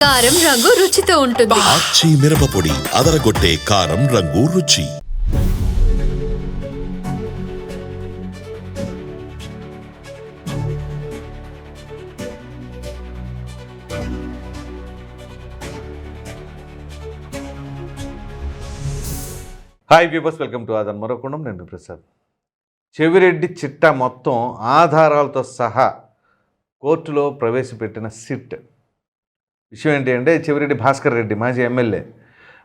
కారం రంగు రుచితో ఉంటుంది. ఆచి మిరపపొడి అదరగొట్టే కారం రంగు రుచి. హాయ్ పీపర్స్ వెల్కమ్ టు ఆదన్ మరొకుండం నేను ప్రసాద్ చెవిరెడ్డి చిట్టా మొత్తం ఆధారాలతో సహా కోర్టులో ప్రవేశపెట్టిన సిట్ విషయం ఏంటి అంటే చెవిరెడ్డి భాస్కర్ రెడ్డి మాజీ ఎమ్మెల్యే.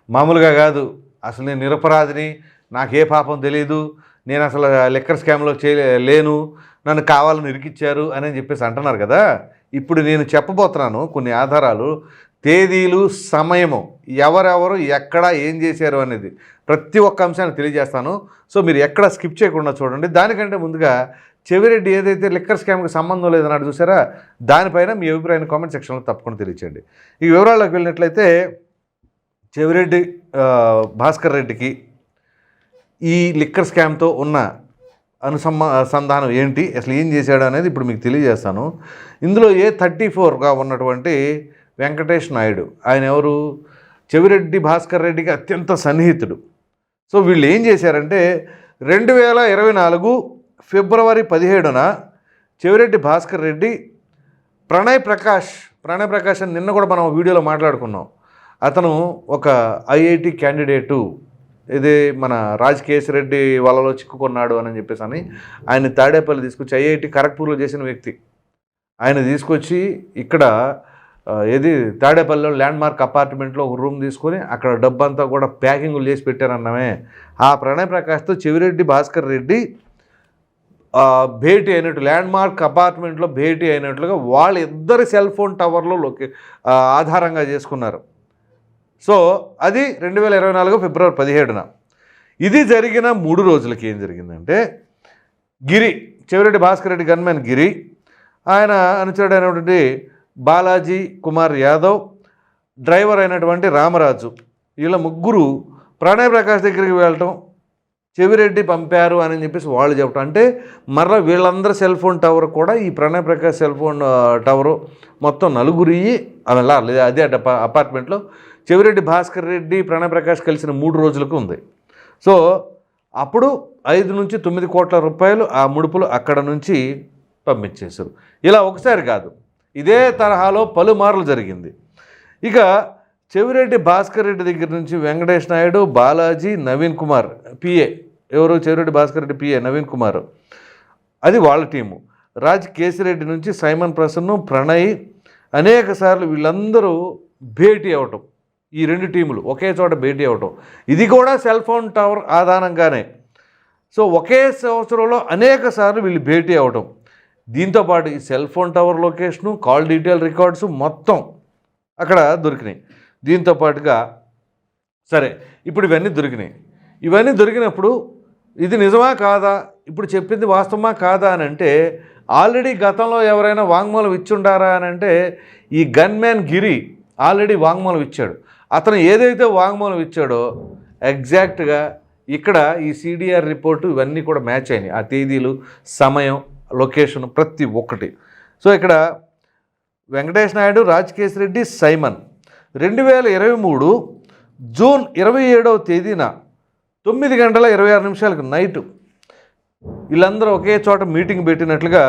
మామూలుగా కాదు. అసలు నేను నిరపరాధిని. నాకు ఏ పాపం తెలియదు నేను అసలు లెక్కర్ స్కామ్లో చే లేను. నన్ను కావాలని ఇరికిచ్చారు అని చెప్పేసి అంటున్నారు కదా. ఇప్పుడు నేను చెప్పబోతున్నాను కొన్ని ఆధారాలు. తేదీలు సమయము ఎవరెవరు ఎక్కడ ఏం చేశారు అనేది ప్రతి ఒక్క అంశాన్ని తెలియజేస్తాను. సో మీరు ఎక్కడ స్కిప్ చేయకుండా చూడండి. దానికంటే ముందుగా చెవిరెడ్డి ఏదైతే లిక్కర్ స్కామ్కి సంబంధం లేదన్నాడు చూసారా దానిపైన మీ అభిప్రాయాన్ని కామెంట్ సెక్షన్లో తప్పకుండా తెలియచేయండి. ఈ వివరాల్లోకి వెళ్ళినట్లయితే చెవిరెడ్డి భాస్కర్ రెడ్డికి ఈ లిక్కర్ స్కామ్తో ఉన్న అనుసంబ సంధానం ఏంటి అసలు ఏం చేశాడు అనేది ఇప్పుడు మీకు తెలియజేస్తాను. ఇందులో ఏ థర్టీ ఫోర్గా ఉన్నటువంటి వెంకటేష్ నాయుడు ఆయన ఎవరు? చెవిరెడ్డి భాస్కర్ రెడ్డికి అత్యంత సన్నిహితుడు. సో వీళ్ళు ఏం చేశారంటే రెండు వేల ఇరవై నాలుగు ఫిబ్రవరి పదిహేడున చెవిరెడ్డి భాస్కర్ రెడ్డి ప్రణయ్ ప్రకాష్ ప్రణయ్ ప్రకాష్ అని నిన్న కూడా మనం వీడియోలో మాట్లాడుకున్నాం. అతను ఒక ఐఐటి క్యాండిడేటు. ఇది మన రాజ్ రెడ్డి వలలో చిక్కుకున్నాడు అని చెప్పేసి అని ఆయన తాడేపల్లి తీసుకొచ్చి ఐఐటి ఖరగ్పూర్లో చేసిన వ్యక్తి. ఆయన తీసుకొచ్చి ఇక్కడ ఏది తాడేపల్లిలో ల్యాండ్ మార్క్ అపార్ట్మెంట్లో ఒక రూమ్ తీసుకొని అక్కడ డబ్బంతా కూడా ప్యాకింగ్లు చేసి పెట్టారన్నమే. ఆ ప్రణయ్ ప్రకాష్తో చెవిరెడ్డి భాస్కర్ రెడ్డి భేటీ అయినట్టు ల్యాండ్ మార్క్ అపార్ట్మెంట్లో భేటీ అయినట్లుగా వాళ్ళిద్దరి సెల్ ఫోన్ టవర్లో లొకే ఆధారంగా చేసుకున్నారు. సో అది రెండు వేల ఇరవై నాలుగు ఫిబ్రవరి పదిహేడున. ఇది జరిగిన మూడు రోజులకి ఏం జరిగిందంటే గిరి చెవిరెడ్డి భాస్కర్ రెడ్డి గన్మెన్ గిరి ఆయన అనుచరుడైనటువంటి బాలాజీ కుమార్ యాదవ్ డ్రైవర్ అయినటువంటి రామరాజు వీళ్ళ ముగ్గురు ప్రణయ్ ప్రకాష్ దగ్గరికి వెళ్ళటం చెవిరెడ్డి పంపారు అని చెప్పేసి వాళ్ళు చెప్పడం అంటే మరలా వీళ్ళందరి సెల్ ఫోన్ టవర్ కూడా ఈ Pranay Prakash cell phone tower మొత్తం నలుగురి అలా లేదా అదే అపార్ట్మెంట్లో చెవిరెడ్డి భాస్కర్ రెడ్డి ప్రణయ్ ప్రకాష్ కలిసిన మూడు రోజులకు ఉంది. సో అప్పుడు ఐదు నుంచి తొమ్మిది కోట్ల రూపాయలు ఆ ముడుపులు అక్కడ నుంచి పంపించేశారు. ఇలా ఒకసారి కాదు ఇదే తరహాలో పలుమార్లు జరిగింది. ఇక చెవిరెడ్డి భాస్కర్ రెడ్డి దగ్గర నుంచి వెంకటేష్ నాయుడు బాలాజీ నవీన్ కుమార్ పిఏ ఎవరు? చెవిరెడ్డి భాస్కర్ రెడ్డి పిఏ నవీన్ కుమార్. అది వాళ్ళ టీము. రాజ్ కేసిరెడ్డి నుంచి సైమన్ ప్రసన్ను ప్రణయ్ అనేక సార్లు వీళ్ళందరూ భేటీ అవ్వటం. ఈ రెండు టీములు ఒకే చోట భేటీ అవ్వటం. ఇది కూడా సెల్ ఫోన్ టవర్ ఆధారంగానే. సో ఒకే సంవత్సరంలో అనేక సార్లు వీళ్ళు భేటీ అవ్వటం. దీంతోపాటు ఈ cell phone tower location call detail records మొత్తం అక్కడ దొరికినాయి. దీంతో పాటుగా సరే ఇప్పుడు ఇవన్నీ దొరికినాయి. ఇవన్నీ దొరికినప్పుడు ఇది నిజమా కాదా? ఇప్పుడు చెప్పింది వాస్తవమా కాదా అని అంటే ఆల్రెడీ గతంలో ఎవరైనా వాంగ్మూలం ఇచ్చుండారా అని అంటే ఈ గన్మ్యాన్ గిరి ఆల్రెడీ వాంగ్మూలం ఇచ్చాడు. అతను ఏదైతే వాంగ్మూలం ఇచ్చాడో ఎగ్జాక్ట్గా ఇక్కడ ఈ సిడిఆర్ రిపోర్టు ఇవన్నీ కూడా మ్యాచ్ అయినాయి. ఆ తేదీలు సమయం లొకేషన్ ప్రతి ఒక్కటి. సో ఇక్కడ వెంకటేష్ నాయుడు రాజకేశ్ రెడ్డి సైమన్ రెండు వేల ఇరవై మూడు జూన్ ఇరవై ఏడవ తేదీన తొమ్మిది గంటల ఇరవై ఆరు నిమిషాలకు నైటు వీళ్ళందరూ ఒకే చోట మీటింగ్ పెట్టినట్లుగా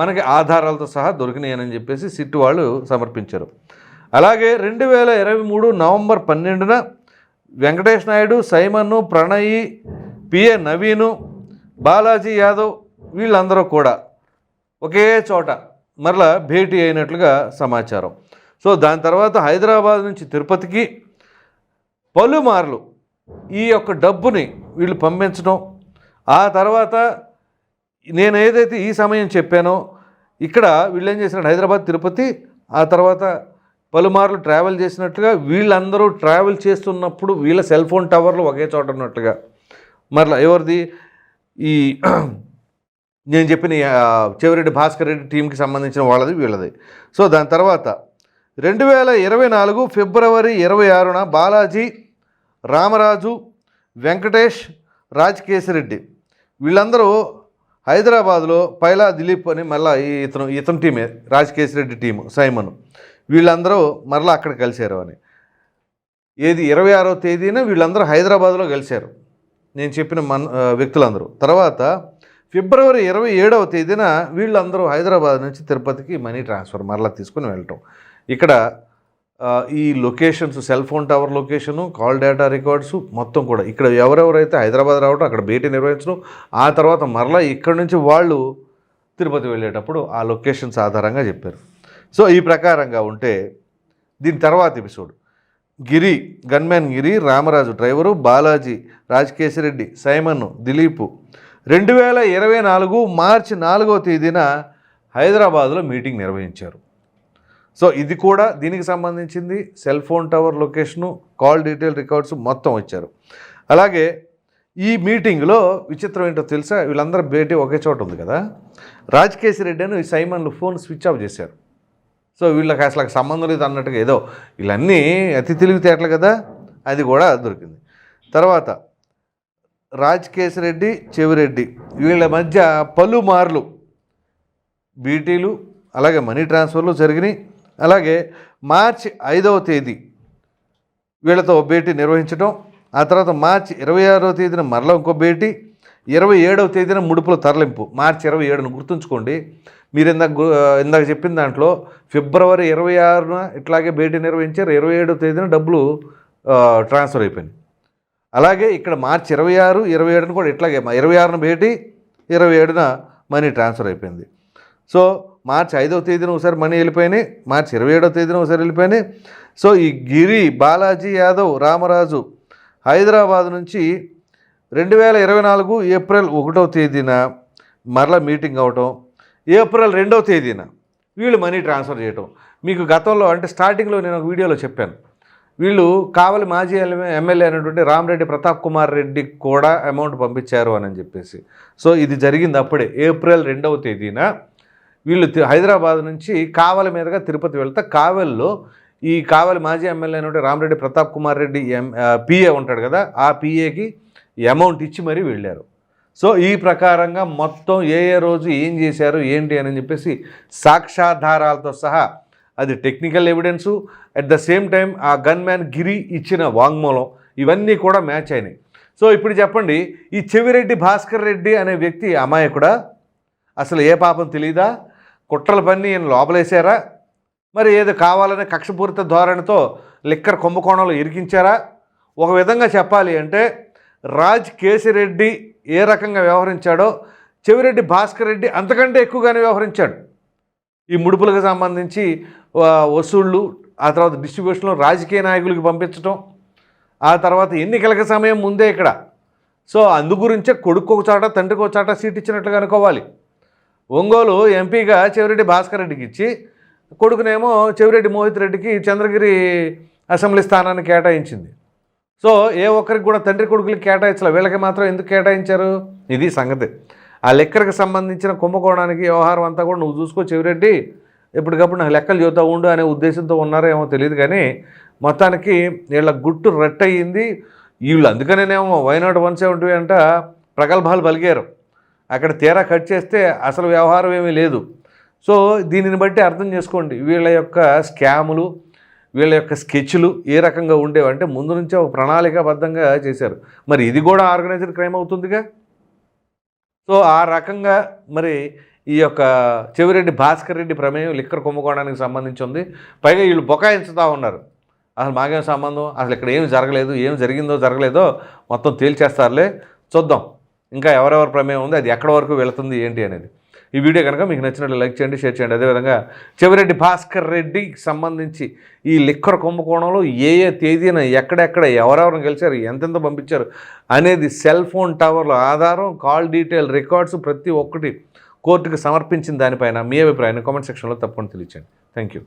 మనకి ఆధారాలతో సహా దొరికినాయని చెప్పేసి సిట్ వాళ్ళు సమర్పించారు. అలాగే రెండు వేల ఇరవై మూడు నవంబర్ పన్నెండున వెంకటేష్ నాయుడు సైమన్ను ప్రణయి పిఏ నవీను బాలాజీ యాదవ్ వీళ్ళందరూ కూడా ఒకే చోట మరలా భేటీ అయినట్లుగా సమాచారం. సో దాని తర్వాత హైదరాబాద్ నుంచి తిరుపతికి పలుమార్లు ఈ యొక్క డబ్బుని వీళ్ళు పంపించడం. ఆ తర్వాత నేను ఏదైతే ఈ సమయం చెప్పానో ఇక్కడ వీళ్ళు ఏం చేసినట్టు హైదరాబాద్ తిరుపతి ఆ తర్వాత పలుమార్లు ట్రావెల్ చేసినట్టుగా వీళ్ళందరూ ట్రావెల్ చేస్తున్నప్పుడు వీళ్ళ సెల్ ఫోన్ టవర్లు ఒకే చోట ఉన్నట్టుగా. మరలా ఎవరిది? ఈ నేను చెప్పిన ఈ, చెవిరెడ్డి భాస్కర్ రెడ్డి టీంకి సంబంధించిన వాళ్ళది వీళ్ళది. సో దాని తర్వాత రెండు వేల ఇరవై నాలుగు ఫిబ్రవరి ఇరవై ఆరున బాలాజీ రామరాజు వెంకటేష్ రాజకేశిరెడ్డి వీళ్ళందరూ హైదరాబాద్లో పైలా దిలీప్ అని మళ్ళీ ఈ ఇతను ఇతని టీమే రాజకేశిరెడ్డి టీము సైమన్. వీళ్ళందరూ మరలా అక్కడ కలిశారు అని. ఏది ఇరవై ఆరో తేదీన వీళ్ళందరూ హైదరాబాద్లో కలిశారు. నేను చెప్పిన మన వ్యక్తులందరూ. తర్వాత ఫిబ్రవరి ఇరవై ఏడవ తేదీన వీళ్ళందరూ హైదరాబాద్ నుంచి తిరుపతికి మనీ ట్రాన్స్ఫర్ మరలా తీసుకుని వెళ్ళటం. ఇక్కడ ఈ locations cell phone tower location call data records మొత్తం కూడా. ఇక్కడ ఎవరెవరైతే హైదరాబాద్ రావడం అక్కడ భేటీ నిర్వహించడం ఆ తర్వాత మరలా ఇక్కడ నుంచి వాళ్ళు తిరుపతి వెళ్ళేటప్పుడు ఆ లొకేషన్స్ ఆధారంగా చెప్పారు. సో ఈ ప్రకారంగా ఉంటే దీని తర్వాత episode. Giri gunman Giri Ramaraju driver Balaji Rajakeshireddy Simon Dilip. రెండు వేల ఇరవై నాలుగు మార్చి నాలుగో తేదీన హైదరాబాద్లో మీటింగ్ నిర్వహించారు. సో ఇది కూడా దీనికి సంబంధించింది cell phone tower location call detail records మొత్తం వచ్చారు అలాగే ఈ మీటింగ్లో విచిత్రం ఏంటో తెలుసా? వీళ్ళందరూ భేటీ ఒకే చోట ఉంది కదా? రాజకేశి రెడ్డి అని సైమన్లు ఫోన్ స్విచ్ ఆఫ్ చేశారు. సో వీళ్ళకి అసలు సంబంధం లేదు అన్నట్టుగా ఏదో వీళ్ళన్నీ అతి తెలివితేటలు కదా? అది కూడా దొరికింది. తర్వాత రాజ్ రెడ్డి చెవిరెడ్డి వీళ్ళ మధ్య పలుమార్లు బీటీలు అలాగే మనీ ట్రాన్స్ఫర్లు జరిగినాయి. అలాగే మార్చి ఐదవ తేదీ వీళ్ళతో భేటీ నిర్వహించడం ఆ తర్వాత మార్చి ఇరవై ఆరవ తేదీన మరలా ఇంకో భేటీ ఇరవై ఏడవ తేదీన ముడుపుల తరలింపు. మార్చి ఇరవై ఏడును గుర్తుంచుకోండి. మీరు ఇందాక ఇందాక చెప్పిన దాంట్లో ఫిబ్రవరి ఇరవై ఆరున ఇట్లాగే భేటీ నిర్వహించారు. ఇరవై ఏడవ తేదీన డబ్బులు ట్రాన్స్ఫర్ అయిపోయినాయి. అలాగే ఇక్కడ మార్చి ఇరవై ఆరు ఇరవై ఏడున కూడా ఇట్లాగే మా ఇరవై ఆరున భేటీ ఇరవై ఏడున మనీ ట్రాన్స్ఫర్ అయిపోయింది. సో మార్చి ఐదవ తేదీన ఒకసారి మనీ వెళ్ళిపోయినాయి మార్చి ఇరవై ఏడవ తేదీన ఒకసారి వెళ్ళిపోయినాయి. సో ఈ గిరి బాలాజీ యాదవ్ రామరాజు హైదరాబాద్ నుంచి రెండు వేల ఇరవై నాలుగు ఏప్రిల్ ఒకటవ తేదీన మరలా మీటింగ్ అవటం ఏప్రిల్ రెండవ తేదీన వీళ్ళు మనీ ట్రాన్స్ఫర్ చేయటం. మీకు గతంలో అంటే స్టార్టింగ్లో నేను ఒక వీడియోలో చెప్పాను. వీళ్ళు కావలి మాజీ ఎమ్మెల్యే అయినటువంటి రామరెడ్డి ప్రతాప్ కుమార్ రెడ్డికి కూడా అమౌంట్ పంపించారు అని చెప్పేసి. సో ఇది జరిగింది అప్పుడే ఏప్రిల్ రెండవ తేదీన. వీళ్ళు హైదరాబాద్ నుంచి కావలి మీదుగా తిరుపతి వెళ్తే కావలిలో ఈ కావలి మాజీ ఎమ్మెల్యే అయినటువంటి రామరెడ్డి ప్రతాప్ కుమార్ రెడ్డి ఎం పిఏ ఉంటాడు కదా ఆ పిఏకి అమౌంట్ ఇచ్చి మరీ వెళ్ళారు. సో ఈ ప్రకారంగా మొత్తం ఏ ఏ రోజు ఏం చేశారు ఏంటి అని చెప్పేసి సాక్ష్యాధారాలతో సహా అది technical evidence at the same time ఆ గన్ మ్యాన్ గిరి ఇచ్చిన వాంగ్మూలం ఇవన్నీ కూడా మ్యాచ్ అయినాయి. సో ఇప్పుడు చెప్పండి ఈ చెవిరెడ్డి భాస్కర్ రెడ్డి అనే వ్యక్తి అమాయకుడా? అసలు ఏ పాపం తెలీదా? కుట్రల పని ఈయన లోపలేశారా మరి ఏదో కావాలనే కక్షపూరిత ధోరణితో లిక్కర్ కుంభకోణంలో ఇరికించారా? ఒక విధంగా చెప్పాలి అంటే రాజ్ కేసిరెడ్డి ఏ రకంగా వ్యవహరించాడో చెవిరెడ్డి భాస్కర్ రెడ్డి అంతకంటే ఎక్కువగానే వ్యవహరించాడు. ఈ ముడుపులకు సంబంధించి వసూళ్ళు ఆ తర్వాత డిస్ట్రిబ్యూషన్లో రాజకీయ నాయకులకి పంపించడం ఆ తర్వాత ఎన్నికలకు సమయం ముందే ఇక్కడ. సో అందు గురించే కొడుకు ఒక చాట తండ్రికి ఒక చాట సీట్ ఇచ్చినట్లుగా అనుకోవాలి. ఒంగోలు ఎంపీగా చెవిరెడ్డి భాస్కర్ రెడ్డికి ఇచ్చి కొడుకునేమో చెవిరెడ్డి మోహిత్ రెడ్డికి చంద్రగిరి అసెంబ్లీ స్థానాన్ని కేటాయించింది. సో ఏ ఒక్కరికి కూడా తండ్రి కొడుకులకి కేటాయించలే. వీళ్ళకి మాత్రం ఎందుకు కేటాయించారు? ఇది సంగతి. ఆ లెక్కలకు సంబంధించిన కుంభకోణానికి వ్యవహారం అంతా కూడా నువ్వు చూసుకో చెవిరెడ్డి. ఎప్పటికప్పుడు నాకు లెక్కలు చూద్దా ఉండు అనే ఉద్దేశంతో ఉన్నారో ఏమో తెలియదు కానీ మొత్తానికి వీళ్ళ గుట్టు రట్టయింది. వీళ్ళు అందుకనేనేమో వైనాట్ వన్ సెవెంటీ అంట ప్రగల్భాలు పలికారు అక్కడ తీరా కట్ చేస్తే అసలు వ్యవహారం ఏమీ లేదు. సో దీనిని బట్టి అర్థం చేసుకోండి. వీళ్ళ యొక్క స్కాములు వీళ్ళ యొక్క స్కెచ్లు ఏ రకంగా ఉండేవంటే ముందు నుంచే ఒక ప్రణాళికాబద్ధంగా చేశారు. మరి ఇది కూడా ఆర్గనైజ్డ్ క్రైమ్ అవుతుందిగా? సో ఆ రకంగా మరి ఈ యొక్క చెవిరెడ్డి భాస్కర్ రెడ్డి ప్రమేయం లిక్కర్ కుంభకోణానికి సంబంధించి ఉంది. పైగా వీళ్ళు బొకాయించుతూ ఉన్నారు. అసలు మాకేం సంబంధం? అసలు ఇక్కడ ఏం జరగలేదు ఏం జరిగిందో జరగలేదో మొత్తం తేల్చేస్తారులే. చూద్దాం. ఇంకా ఎవరెవరి ప్రమేయం ఉంది అది ఎక్కడి వరకు వెళుతుంది ఏంటి అనేది. ఈ వీడియో కనుక మీకు నచ్చినట్లు లైక్ చేయండి షేర్ చేయండి. అదేవిధంగా చెవిరెడ్డి భాస్కర్ రెడ్డికి సంబంధించి ఈ లిక్కర్ కుంభకోణంలో ఏ ఏ తేదీన ఎక్కడెక్కడ ఎవరెవరిని గెలిచారు ఎంతెంత పంపించారు అనేది సెల్ ఫోన్ టవర్ల ఆధారం కాల్ డీటెయిల్ రికార్డ్స్ ప్రతి ఒక్కటి కోర్టుకు సమర్పించిన దానిపైన మీ అభిప్రాయాన్ని కామెంట్ సెక్షన్లో తప్పకుండా తెలియచేయండి. Thank you.